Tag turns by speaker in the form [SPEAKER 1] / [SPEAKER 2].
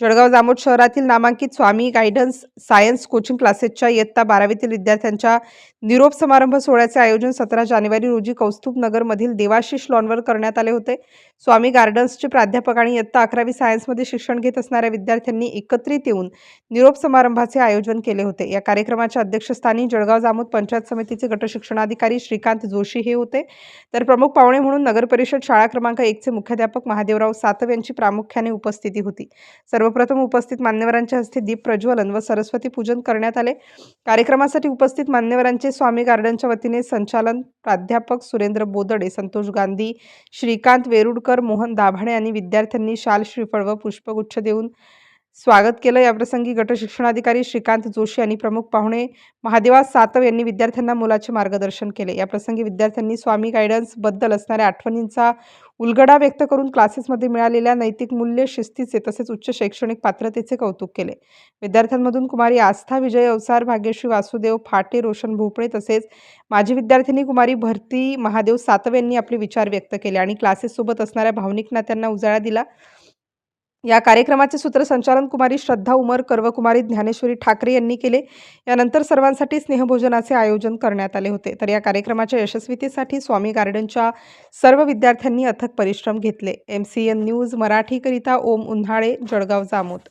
[SPEAKER 1] Jalgaon Jamod शहरातील नामांकित Swami guidance science coaching क्लासेसच्या इयत्ता बारावीतील विद्यार्थ्यांच्या निरोप समारंभ सोहळ्याचे आयोजन सतरा जानेवारी रोजी कौस्तुभ नगरमधील देवाशिष लॉनवर करण्यात आले होते. स्वामी गार्डन्सचे प्राध्यापक आणि इयत्ता अकरावी सायन्समध्ये शिक्षण घेत असणाऱ्या विद्यार्थ्यांनी एकत्रित येऊन निरोप समारंभाचे आयोजन केले होते. या कार्यक्रमाच्या अध्यक्षस्थानी जळगाव जामोद पंचायत समितीचे गटशिक्षणाधिकारी श्रीकांत जोशी हे होते. तर प्रमुख पाहुणे म्हणून नगर परिषद शाळा क्रमांक एकचे मुख्याध्यापक महादेवराव सातव यांची प्रामुख्याने उपस्थिती होती. सर्वप्रथम उपस्थित मान्यवरांच्या हस्ते दीप प्रज्वलन व सरस्वती पूजन करण्यात आले. कार्यक्रमासाठी उपस्थित मान्यवरांचे स्वामी गार्डनच्या वतीने संचालन प्राध्यापक सुरेंद्र बोदडे संतोष गांधी श्रीकांत वेरुडकर मोहन दाभाणे आणि विद्यार्थ्यांनी शाल श्रीफळ व पुष्पगुच्छ देऊन स्वागत केलं. याप्रसंगी गटशिक्षणाधिकारी श्रीकांत जोशी आणि प्रमुख पाहुणे महादेवा सातव यांनी विद्यार्थ्यांना मुलाचे मार्गदर्शन केले. याप्रसंगी विद्यार्थ्यांनी स्वामी गायडन्सबद्दल असणाऱ्या आठवणींचा उलगडा व्यक्त करून क्लासेसमध्ये मिळालेल्या नैतिक मूल्य शिस्तीचे तसेच उच्च शैक्षणिक पात्रतेचे कौतुक केले. विद्यार्थ्यांमधून कुमारी आस्था विजय अवसार भाग्यश्री वासुदेव फाटे रोशन भोपळे तसेच माजी विद्यार्थिनी कुमारी भरती महादेव सातव यांनी आपले विचार व्यक्त केले आणि क्लासेससोबत असणाऱ्या भावनिक नात्यांना उजाळा दिला. या कार्यक्रमाचे सूत्रसंचालन कुमारी श्रद्धा उमर कर्वकुमारी ज्ञानेश्वरी ठाकरे यांनी केले. यानंतर सर्वांसाठी स्नेहभोजनाचे आयोजन करण्यात आले होते. तर या कार्यक्रमाच्या यशस्वीतेसाठी स्वामी गार्डनच्या सर्व विद्यार्थ्यांनी अथक परिश्रम घेतले. एम सी एन न्यूज मराठीकरिता ओम उन्हाळे जळगाव जामोद.